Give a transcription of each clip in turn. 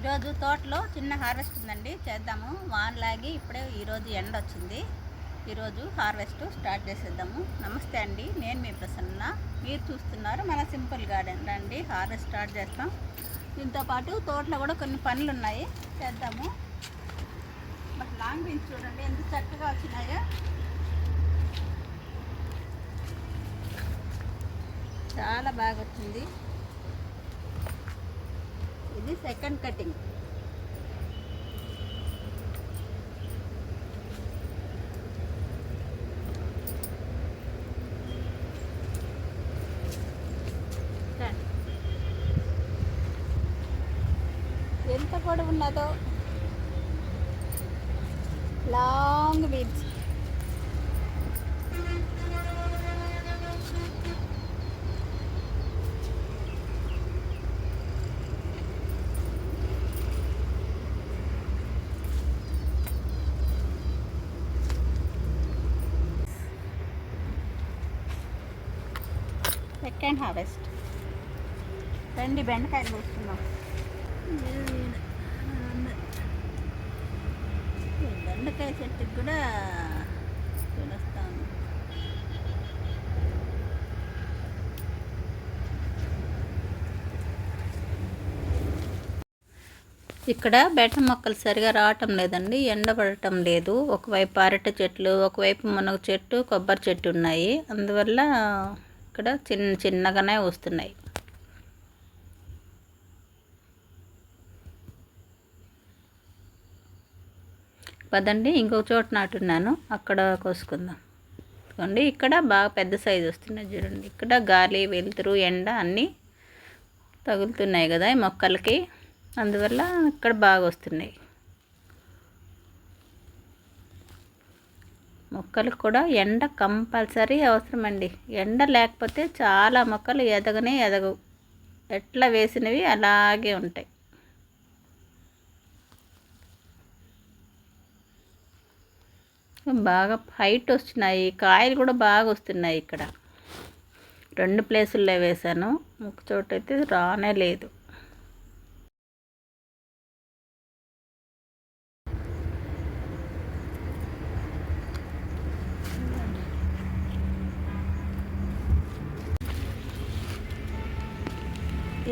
ఈరోజు తోటలో చిన్న హార్వెస్ట్ ఉందండి చేద్దాము. వానలాగి ఇప్పుడే ఈరోజు ఎండ వచ్చింది. ఈరోజు హార్వెస్ట్ స్టార్ట్ చేసేద్దాము. నమస్తే అండి నేను మీ ప్రసన్న. మీరు చూస్తున్నారు మన సింపుల్ గార్డెన్. రండి హార్వెస్ట్ స్టార్ట్ చేస్తాం. దీంతో పాటు తోటలో కూడా కొన్ని పనులు ఉన్నాయి. చేద్దాము. బట్ లాంగ్ బీన్స్ చూడండి ఎంత చక్కగా వచ్చినాయో. చాలా బాగా వచ్చింది. ఇది సెకండ్ కటింగ్ ఎంత పొడవు ఉన్నదో లాంగ్ బీడ్స్ హార్వెస్ట్ రండి బెండకాయలు కోసుకుందాం. బెండకాయ చెట్టుకి కూడా పిలుస్తాను ఇక్కడ బెట్ట మొక్కలు సరిగా రావటం లేదండి ఎండబడటం లేదు. ఒకవైపు అరటి చెట్లు ఒకవైపు మునగ చెట్టు కొబ్బరి చెట్టు ఉన్నాయి. అందువల్ల ఇక్కడ చిన్న చిన్నగానే వస్తున్నాయి. పదండి ఇంకొక చోట నాటున్నాను. అక్కడ కోసుకుందాం. చూడండి ఇక్కడ బాగా పెద్ద సైజు వస్తున్నాయి చూడండి. ఇక్కడ గాలి వెలుతురు ఎండ అన్నీ తగులుతున్నాయి కదా ఈ మొక్కలకి. అందువల్ల ఇక్కడ బాగా వస్తున్నాయి. మొక్కలకు కూడా ఎండ కంపల్సరీ అవసరమండి. ఎండ లేకపోతే చాలా మొక్కలు ఎదగనే ఎదగవు. ఎట్లా వేసినవి అలాగే ఉంటాయి. బాగా హైట్ వస్తున్నాయి. కాయలు కూడా బాగా వస్తున్నాయి ఇక్కడ. రెండు ప్లేసుల్లో వేశాను. ఒక చోట అయితే రానే లేదు.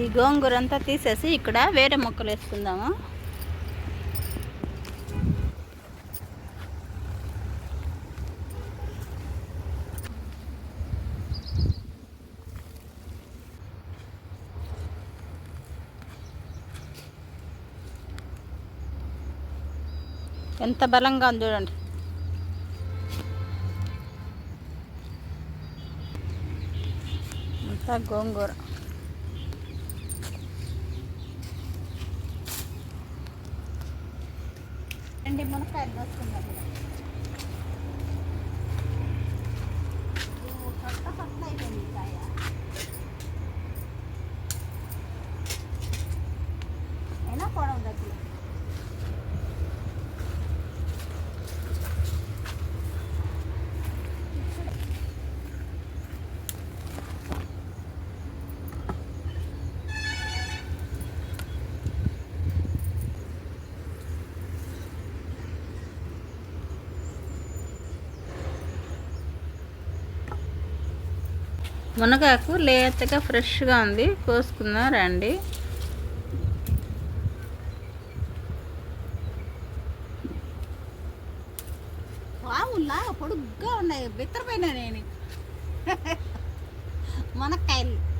ఈ గోంగూర అంతా తీసేసి ఇక్కడ వేరే మొక్కలు వేసుకుందాము. ఎంత బలంగా ఉంది చూడండి. అంతా గోంగూర. రెండు మునక్కాయలు దోసుకుందాం మునగాకు లేతగా ఫ్రెష్గా ఉంది. కోసుకుందాం రండి. పావుల్లా పొడుగ్గా ఉన్నాయి. బిత్తరపోయినా నేను. మునక్కాయలు.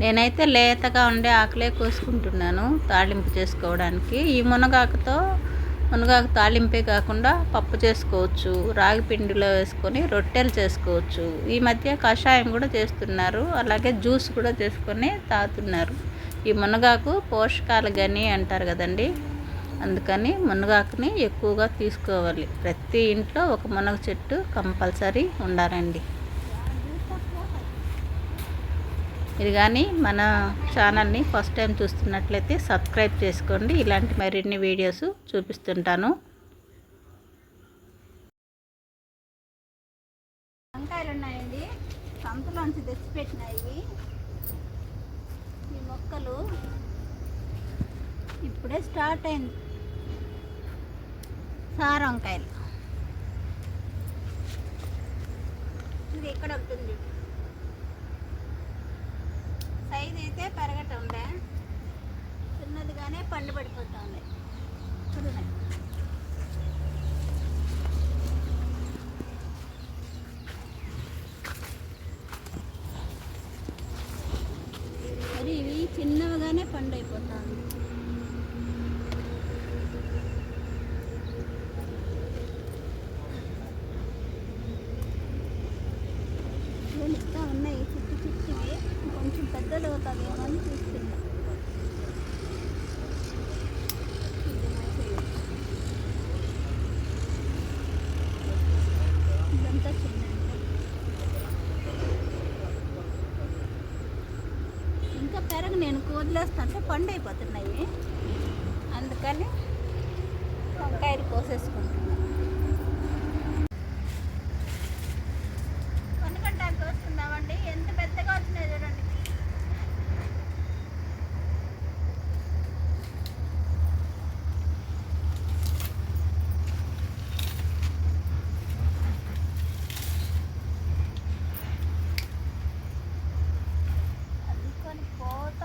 నేనైతే లేతగా ఉండే ఆకులే కోసుకుంటున్నాను తాళింపు చేసుకోవడానికి. ఈ మునగాకుతో మునగాకు తాళింపే కాకుండా పప్పు చేసుకోవచ్చు రాగి పిండిలో వేసుకొని రొట్టెలు చేసుకోవచ్చు. ఈ మధ్య కషాయం కూడా చేస్తున్నారు అలాగే జ్యూస్ కూడా చేసుకొని తాగుతున్నారు. ఈ మునగాకు పోషకాలు గని అంటారు కదండి అందుకని మునగాకుని ఎక్కువగా తీసుకోవాలి. ప్రతి ఇంట్లో ఒక మునగ చెట్టు కంపల్సరీ ఉండాలండి. ఇది కానీ మన ఛానల్ని ఫస్ట్ టైం చూస్తున్నట్లయితే సబ్స్క్రైబ్ చేసుకోండి. ఇలాంటి మరిన్ని వీడియోస్ చూపిస్తుంటాను. వంకాయలు ఉన్నాయండి సంతలోంచి తెచ్చిపెట్టినాయి. ఈ మొక్కలు ఇప్పుడే స్టార్ట్ అయింది. సార వంకాయలు. ఇది ఎక్కడ ఉంటుంది? సైజ్ అయితే పెరగటం ఉండే చిన్నదిగానే పండు పడిపోతుంది. చూడండి. మరి ఇవి చిన్నవిగానే పండు అయిపోతుంది చూడండి, ఉన్నాయి చిట్టి చిట్టివి. కొంచెం పెద్దది అవుతుంది అని చూస్తున్నా. ఇదంతా చిన్న ఇంకా పెరగ నేను కోదిలేస్తుంటే పండు అయిపోతున్నాయి అందుకని వంకాయలు కోసేసుకుంటున్నాను కొనుక్కుంటానికి వస్తుందామండి ఎంత పెద్దగా వచ్చినాయి చూడండి అందుకొని పోతా ఉంది అంటే చెట్టు కొమ్మలు పెట్టి ఇట్లా వేస్తున్నారు చూడండి ఎంత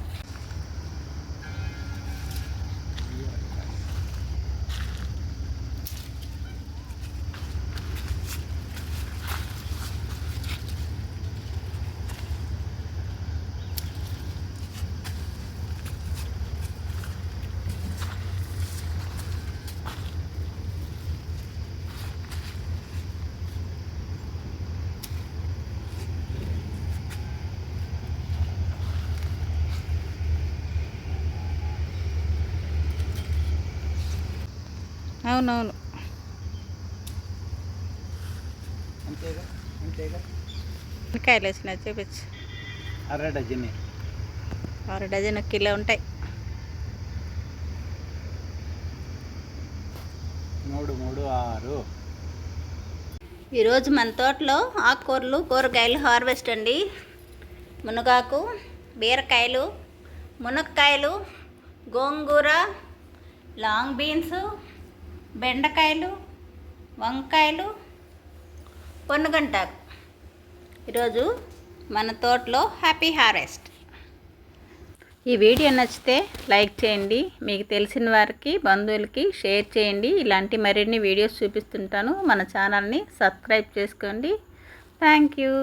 అవునవును. కాయలు వచ్చినాయి చూపించు. అర డజన్. ఆరు డజన్ కిలో ఉంటాయి. మూడు మూడు ఆరు. ఈరోజు మన తోటలో ఆకుకూరలు కూరగాయలు హార్వెస్ట్ అండి. మునగాకు బీరకాయలు మునక్కాయలు గోంగూర లాంగ్ బీన్స్ బెండకాయలు వంకాయలు పొన్నుగంటారు ఈరోజు మన తోటలో హ్యాపీ హార్వెస్ట్ ఈ వీడియో నచ్చితే లైక్ చేయండి మీకు తెలిసిన వారికి బంధువులకి షేర్ చేయండి. ఇలాంటి మరిన్ని వీడియోస్ చూపిస్తుంటాను. మన ఛానల్ని సబ్స్క్రైబ్ చేసుకోండి. Thank you.